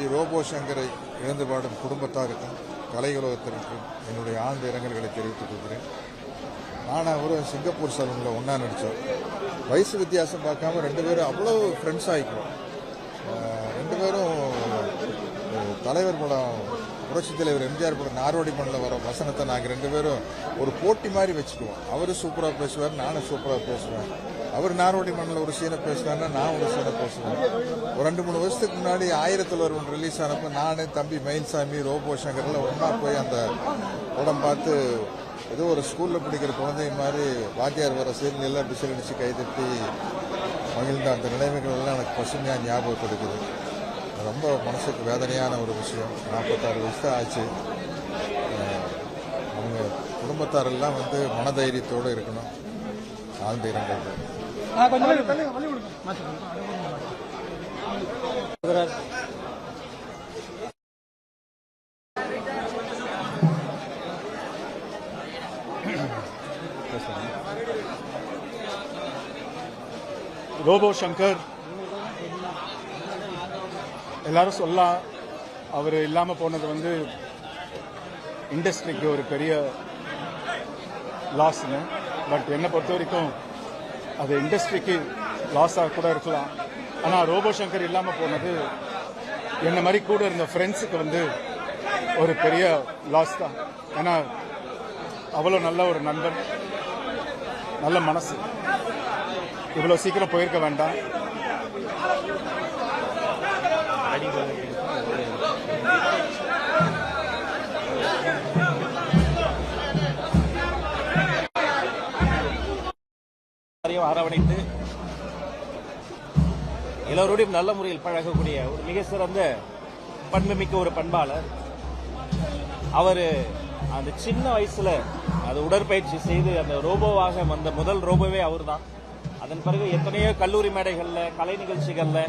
G robot சங்கரை இழந்து பாடும் குடும்பத்தாருக்கும் கலை உலகத்திற்கும் என்னுடைய ஆழ்ந்த இரங்கல்களை தெரிவித்துக் கொள்கிறேன். நான் அவரும் சிங்கப்பூர் சலூனில் ஒன்றா நடித்தோம் வயசு வித்தியாசம் பார்க்காம ரெண்டு பேரும் அவ்வளோ ஃப்ரெண்ட்ஸ் ஆகிக்கிறோம் ரெண்டு பேரும் தலைவர் படம் புரட்சி தலைவர் எம்ஜிஆர் படம் நாரோடி மண்ணில் வர வசனத்தை நாங்கள் ரெண்டு பேரும் ஒரு போட்டி மாதிரி வச்சுக்குவோம். அவர் சூப்பராக பேசுவார் நானும் சூப்பராக பேசுவேன். அவர் நாரோடி மண்ணில் ஒரு சீனை பேசுனாருன்னா நான் ஒரு சீனை பேசுவேன். ஒரு ரெண்டு மூணு வருஷத்துக்கு முன்னாடி ஆயிரத்தில் ஒன்று ரிலீஸ் ஆனப்போ நான் தம்பி மயில்சாமி ரோபோ சங்கர்லாம் ஒன்றா போய் அந்த படம் பார்த்து ஏதோ ஒரு ஸ்கூலில் படிக்கிற குழந்தை மாதிரி வாத்தியார் வர சீரியல் எல்லாம் பிசில் அடித்து கைதட்டி மகிழ்ந்த அந்த நினைவுகள் எல்லாம் எனக்கு பசுமையாக ஞாபகத்தில் இருக்குது ரொம்ப மனசுக்கு வேதனையான ஒரு விஷயம். நாற்பத்தாறு வயசு தான் ஆச்சு. அவங்க குடும்பத்தாரெல்லாம் வந்து மனதைரியத்தோடு இருக்கணும். ஆழ்ந்த இரங்கல் ரோபோ சங்கர் எல்லாரும் சொல்லலாம் அவர் இல்லாமல் போனது வந்து இண்டஸ்ட்ரிக்கு ஒரு பெரிய லாஸ்னு பட் என்னை பொறுத்த வரைக்கும் அது இண்டஸ்ட்ரிக்கு லாஸாக கூட இருக்கலாம். ஆனால் ரோபோ சங்கர் இல்லாமல் போனது என்னை மாதிரி கூட இருந்த ஃப்ரெண்ட்ஸுக்கு வந்து ஒரு பெரிய லாஸ் தான். ஏன்னா அவ்வளோ நல்ல ஒரு நண்பன் நல்ல மனசு. இவ்வளோ சீக்கிரம் போயிருக்க வேண்டாம். அரவணைத்து எல்லோருடையும் நல்ல முறையில் பழகக்கூடிய ஒரு மிக சிறந்த பண்புமிக்க ஒரு பண்பாளர். அவர் அந்த சின்ன வயசுல அது உடற்பயிற்சி செய்து அந்த ரோபோவாக வந்த முதல் ரோபோவே அவர்தான். அதன் பிறகு எத்தனையோ கல்லூரி மேடைகள்ல கலை நிகழ்ச்சிகள்ல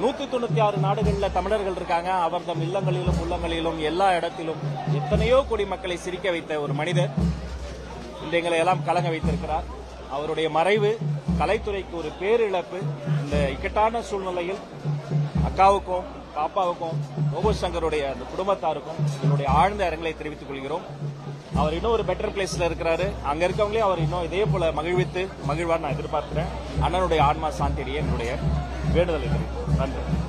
நூத்தி தொண்ணூத்தி ஆறு நாடுகளில் தமிழர்கள் இருக்காங்க. அவர் தம் இல்லங்களிலும் உள்ளங்களிலும் எல்லா இடத்திலும் எத்தனையோ கோடி மக்களை சிரிக்க வைத்த ஒரு மனிதர். இன்று எங்களை எல்லாம் கலங்க வைத்திருக்கிறார். அவருடைய மறைவு கலைத்துறைக்கு ஒரு பேரிழப்பு. இந்த இக்கட்டான சூழ்நிலையில் அக்காவுக்கும் பாப்பாவுக்கும் ரோபோ சங்கருடைய அந்த குடும்பத்தாருக்கும் என்னுடைய ஆழ்ந்த இரங்கலை தெரிவித்துக் கொள்கிறோம். அவர் இன்னும் ஒரு பெட்டர் பிளேஸ்ல இருக்கிறாரு. அங்க இருக்கவங்களே அவர் இன்னும் இதே போல மகிழ்வித்து மகிழ்வார் நான் எதிர்பார்க்கிறேன். அண்ணனுடைய ஆன்மா சாந்தியடைய என்னுடைய வேண்டுதலை 何んだろう。